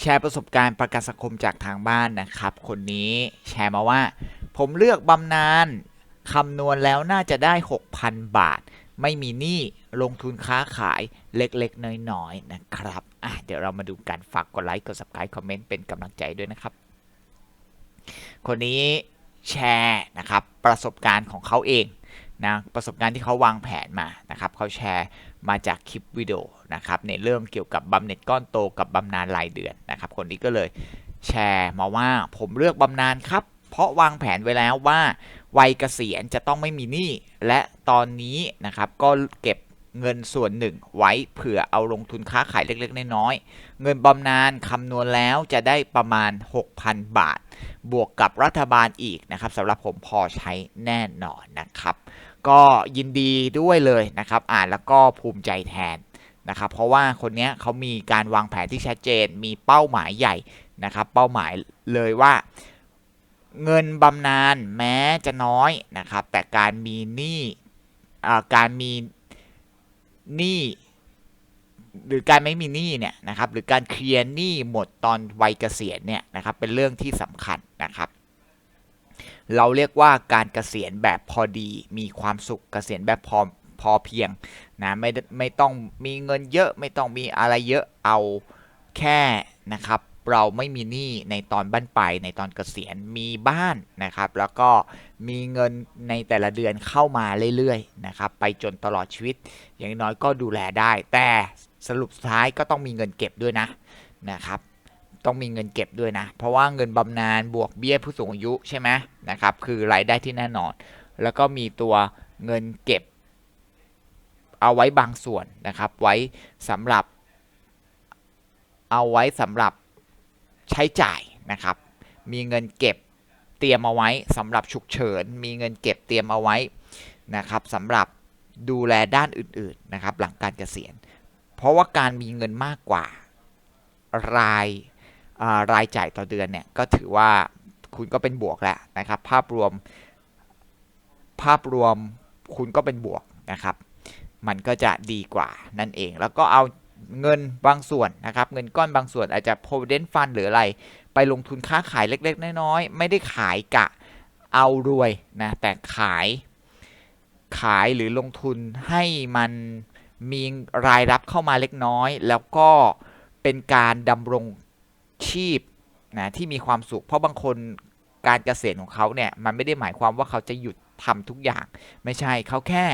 แชร์ประสบการณ์ประกันสังคมจากทางบ้านนะครับ คนนี้แชร์มาว่า ผมเลือกบำนาญคำนวณแล้วน่าจะได้ 6,000 บาท ไม่มีหนี้ลงทุนค้าขายเล็กๆ น้อยๆ นะครับอะเดี๋ยวเรามาดูกันฝากกดไลค์กด subscribe คอมเมนต์เป็นกำลังใจด้วยนะครับ คนนี้แชร์นะครับประสบการณ์ของเขาเอง นะประสบการณ์ที่เขาวางแผนมานะครับเขาแชร์มาจากคลิปวิดีโอนะครับในเรื่องเกี่ยวกับบำเหน็จก้อนโตกับบำนาญรายเดือนนะครับคนนี้ก็เลยแชร์มาว่าผมเลือกบำนาญครับ เพราะวางแผนไว้แล้วว่าวัยเกษียณจะต้องไม่มีหนี้และตอนนี้นะครับก็เก็บเงินส่วนหนึ่งไว้เผื่อเอาลงทุนค้าขายเล็กๆ น้อยๆ เงินบำนาญคำนวณแล้วจะได้ประมาณ 6,000 บาท บวกกับรัฐบาลอีกนะครับสำหรับผมพอใช้แน่นอนนะครับ ก็ยินดีด้วยเลยนะครับอ่านแล้วก็ภูมิใจแทนนะครับเพราะว่าคนนี้เขามีการวางแผนที่ชัดเจนมีเป้าหมายใหญ่นะครับเป้าหมายเลยว่า เงินบำนาญแม้จะน้อยนะครับแต่การมีหนี้การมีหนี้หรือการไม่มีหนี้เนี่ยนะครับหรือการเคลียร์หนี้หมดตอนวัยเกษียณเนี่ยนะครับเป็นเรื่องที่สำคัญนะครับ เราเรียกว่าการเกษียณแบบพอดี มีความสุขเกษียณแบบพอพอเพียงนะไม่ไม่ต้องมีเงินเยอะไม่ต้องมีอะไรเยอะเอาแค่นะครับเราไม่มีหนี้ในตอนบั้นปลายในตอนเกษียณมีบ้านนะครับ แล้วก็มีเงินในแต่ละเดือนเข้ามาเรื่อยๆนะครับไปจนตลอดชีวิต อย่างน้อยก็ดูแลได้ แต่สรุปท้ายก็ต้องมีเงินเก็บด้วยนะนะครับ ต้องมีเงินเก็บด้วยนะ เพราะว่าเงินบำนาญบวกเบี้ยผู้สูงอายุใช่ไหมนะครับ คือรายได้ที่แน่นอน แล้วก็มีตัวเงินเก็บ เอาไว้บางส่วนนะครับ ไว้สำหรับ เอาไว้สำหรับใช้จ่ายนะครับ มีเงินเก็บเตรียมเอาไว้สำหรับฉุกเฉิน มีเงินเก็บเตรียมเอาไว้นะครับสำหรับดูแลด้านอื่นๆนะครับ หลังการเกษียณ เพราะว่าการมีเงินมากกว่าราย รายจ่ายต่อเดือนเนี่ยก็ถือว่าคุณก็เป็นบวกแล้วนะครับ ภาพรวมภาพรวมคุณก็เป็นบวกนะครับ มันก็จะดีกว่านั่นเอง แล้วก็เอาเงินบางส่วนนะครับ เงินก้อนบางส่วนอาจจะ provident fund หรืออะไร ไปลงทุนค้าขายเล็กๆ น้อยๆ ไม่ได้ขายกะเอารวยนะ แต่ขายขายหรือลงทุนให้มันมีรายรับเข้ามาเล็กน้อย แล้วก็เป็นการดำรง ชีพนะที่มีความสุข เพราะบางคนการเกษียณของเขาเนี่ยมันไม่ได้หมายความว่าเขาจะหยุดทำทุกอย่าง ไม่ใช่เขาแค่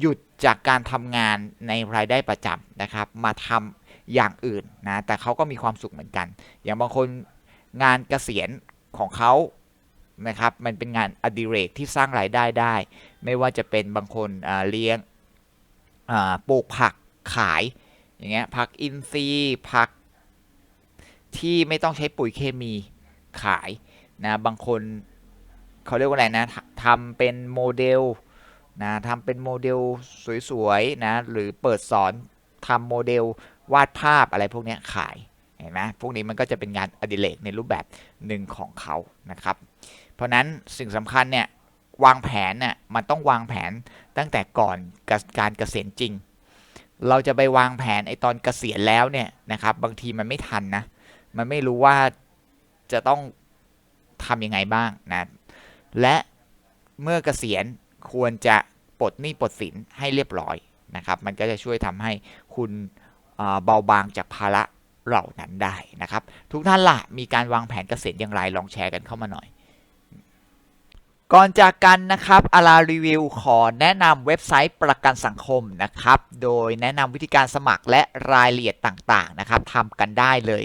หยุดจากการทำงานในรายได้ประจำนะครับ มาทำอย่างอื่นนะแต่เขาก็มีความสุขเหมือนกัน อย่างบางคนงานเกษียณของเขานะครับมันเป็นงานอดิเรกที่สร้างรายได้ได้ ไม่ว่าจะเป็นบางคนเลี้ยงปลูกผักขายอย่างเงี้ยผักอินทรีย์ผัก ที่ไม่ต้องใช้ปุ๋ยเคมีขายนะบางคนเขาเรียกว่าอะไรนะทำเป็นโมเดลนะทำเป็นโมเดลสวยๆนะหรือเปิดสอนทำโมเดลวาดภาพอะไรพวกนี้ขายเห็นไหมพวกนี้มันก็จะเป็นงานอดิเรกในรูปแบบหนึ่งของเขานะครับ เพราะนั้นสิ่งสำคัญเนี่ยวางแผนเนี่ยมันต้องวางแผนตั้งแต่ก่อนการเกษียณจริง เราจะไปวางแผนไอตอนเกษียณแล้วเนี่ยนะครับบางทีมันไม่ทันนะ มันไม่รู้ว่าจะต้องทำยังไงบ้างนะ และเมื่อเกษียณควรจะปลดหนี้ปลดสินให้เรียบร้อยนะครับ มันก็จะช่วยทำให้คุณเบาบางจากภาระเหล่านั้นได้นะครับ ทุกท่านล่ะมีการวางแผนเกษียณอย่างไรลองแชร์กันเข้ามาหน่อย ก่อนจากกันนะครับอารารีวิวขอแนะนำเว็บไซต์ประกันสังคมนะครับ โดยแนะนำวิธีการสมัครและรายละเอียดต่างๆนะครับทำกันได้เลย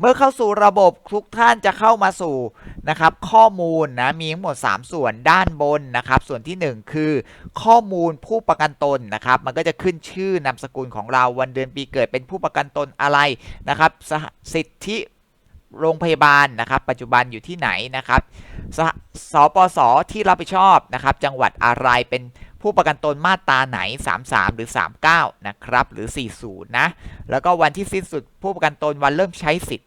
เมื่อเข้าสู่ระบบทุกท่านจะเข้ามาสู่นะครับข้อมูลนะมีทั้งหมด 3 ส่วนด้านบนนะครับส่วนที่ 1 คือข้อมูลผู้ประกันตนนะครับมันก็จะขึ้นชื่อนามสกุลของเราวันเดือนปีเกิดเป็นผู้ประกันตนอะไรนะครับส,สิทธิโรงพยาบาลนะครับปัจจุบันอยู่ที่ไหนนะครับสสปสที่รับผิดชอบนะครับจังหวัดอะไรเป็นผู้ประกันตนมาตราไหน 33 หรือ 39 นะครับ หรือ 40 นะ แล้วก็วันที่สิ้นสุดผู้ประกันตนวันเริ่มใช้สิทธิ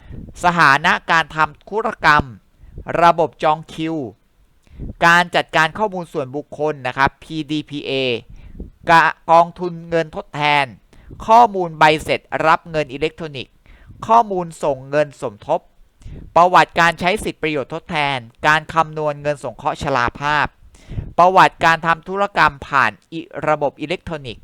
สถานะการทำธุรกรรม ระบบจองคิว การจัดการข้อมูลส่วนบุคคลนะครับ PDPA กกองทุนเงินทดแทน ข้อมูลใบเสร็จรับเงินอิเล็กทรอนิกส์ ข้อมูลส่งเงินสมทบ ประวัติการใช้สิทธิประโยชน์ทดแทน การคำนวณเงินสงเคราะห์ชราภาพ ประวัติการทำธุรกรรมผ่านระบบอิเล็กทรอนิกส์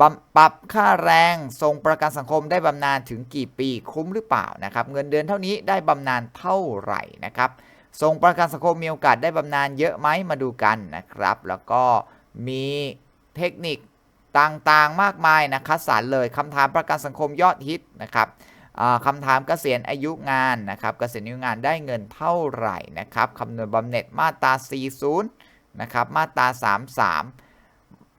บำปรับค่าแรงทรงประกันสังคมได้บำนาญถึงกี่ปีคุ้มหรือเปล่านะครับเงินเดือนเท่านี้ได้บำนาญเท่าไหร่นะครับทรงประกันสังคมมีโอกาสได้บำนาญเยอะไหมมาดูกันนะครับ แล้วก็มีเทคนิคต่างๆมากมายนะคัดสรรเลยคำถามประกันสังคมยอดฮิตนะครับอ่าคำถามเกษียณอายุงานนะครับเกษียณอายุงานได้เงินเท่าไหร่นะครับคำนวณบำเหน็จมาตรา 40นะครับมาตรา 33